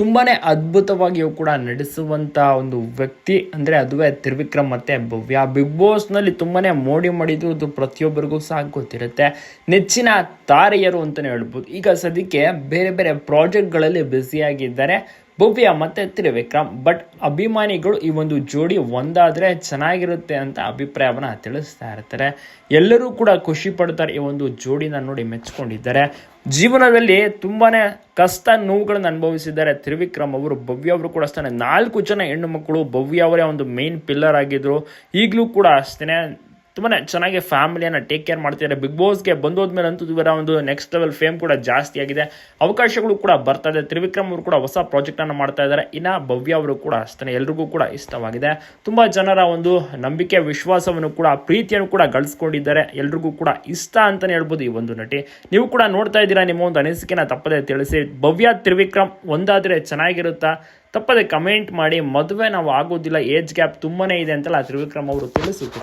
ತುಂಬಾನೇ ಅದ್ಭುತವಾಗಿಯೂ ಕೂಡ ನಡೆಸುವಂತ ಒಂದು ವ್ಯಕ್ತಿ ಅಂದ್ರೆ ಅದುವೇ ತ್ರಿವಿಕ್ರಮ್ ಮತ್ತೆ ಭವ್ಯ. ಬಿಗ್ ಬಾಸ್ನಲ್ಲಿ ತುಂಬಾನೇ ಮೋಡಿ ಮಾಡಿದ್ದು ಅದು ಪ್ರತಿಯೊಬ್ಬರಿಗೂ ಸಹ ಗೊತ್ತಿರುತ್ತೆ. ನೆಚ್ಚಿನ ತಾರೆಯರು ಅಂತಾನೆ ಹೇಳ್ಬೋದು. ಈಗ ಸದ್ಯಕ್ಕೆ ಬೇರೆ ಬೇರೆ ಪ್ರಾಜೆಕ್ಟ್ಗಳಲ್ಲಿ ಬ್ಯುಸಿಯಾಗಿದ್ದಾರೆ ಭವ್ಯ ಮತ್ತೆ ತ್ರಿವಿಕ್ರಮ್ ಬಟ್ ಅಭಿಮಾನಿಗಳು ಈ ಒಂದು ಜೋಡಿ ಒಂದಾದರೆ ಚೆನ್ನಾಗಿರುತ್ತೆ ಅಂತ ಅಭಿಪ್ರಾಯವನ್ನ ತಿಳಿಸ್ತಾ ಇರ್ತಾರೆ. ಎಲ್ಲರೂ ಕೂಡ ಖುಷಿ ಪಡ್ತಾರೆ ಈ ಒಂದು ಜೋಡಿನ ನೋಡಿ ಮೆಚ್ಕೊಂಡಿದ್ದಾರೆ. ಜೀವನದಲ್ಲಿ ತುಂಬಾನೇ ಕಷ್ಟ ನೋವುಗಳನ್ನು ಅನುಭವಿಸಿದ್ದಾರೆ ತ್ರಿವಿಕ್ರಮ್ ಅವರು. ಭವ್ಯ ಅವರು ಕೂಡ ಅಷ್ಟೇ ನಾಲ್ಕು ಜನ ಹೆಣ್ಣು ಮಕ್ಕಳು ಭವ್ಯ ಅವರೇ ಒಂದು ಮೇನ್ ಪಿಲ್ಲರ್ ಆಗಿದ್ರು. ಈಗಲೂ ಕೂಡ ಅಷ್ಟೇ ತುಂಬಾನೇ ಚೆನ್ನಾಗಿ ಫ್ಯಾಮಿಲಿಯನ್ನು ಟೇಕ್ ಕೇರ್ ಮಾಡ್ತಿದ್ದಾರೆ. ಬಿಗ್ ಬಾಸ್ಗೆ ಬಂದೋದ್ಮೇಲೆ ಅಂತೂ ಇವರ ಒಂದು ನೆಕ್ಸ್ಟ್ ಲೆವೆಲ್ ಫೇಮ್ ಕೂಡ ಜಾಸ್ತಿ ಆಗಿದೆ. ಅವಕಾಶಗಳು ಕೂಡ ಬರ್ತಾ ಇದೆ. ತ್ರಿವಿಕ್ರಮ್ ಅವರು ಕೂಡ ಹೊಸ ಪ್ರಾಜೆಕ್ಟ್ ಅನ್ನು ಮಾಡ್ತಾ ಇದ್ದಾರೆ. ಇನ್ನ ಭವ್ಯ ಅವರು ಕೂಡ ಅಷ್ಟೇ ಎಲ್ರಿಗೂ ಕೂಡ ಇಷ್ಟವಾಗಿದೆ. ತುಂಬಾ ಜನರ ಒಂದು ನಂಬಿಕೆ, ವಿಶ್ವಾಸವನ್ನು ಕೂಡ, ಪ್ರೀತಿಯನ್ನು ಕೂಡ ಗಳಿಸ್ಕೊಂಡಿದ್ದಾರೆ. ಎಲ್ರಿಗೂ ಕೂಡ ಇಷ್ಟ ಅಂತಲೇ ಹೇಳ್ಬೋದು ಈ ಒಂದು ನಟಿ. ನೀವು ಕೂಡ ನೋಡ್ತಾ ಇದ್ದೀರಾ ನಿಮ್ಮ ಒಂದು ಅನಿಸಿಕೆನ? ತಪ್ಪದೆ ತಿಳಿಸಿ. ಭವ್ಯ, ತ್ರಿವಿಕ್ರಮ್ ಒಂದಾದ್ರೆ ಚೆನ್ನಾಗಿರುತ್ತಾ? ತಪ್ಪದೆ ಕಮೆಂಟ್ ಮಾಡಿ. ಮದುವೆ ನಾವು ಆಗೋದಿಲ್ಲ. ಏಜ್ ಗ್ಯಾಪ್ ತುಂಬನೇ ಇದೆ ಅಂತೆಲ್ಲ ತ್ರಿವಿಕ್ರಮ್ ಅವರು ತಿಳಿಸಿದ್ರು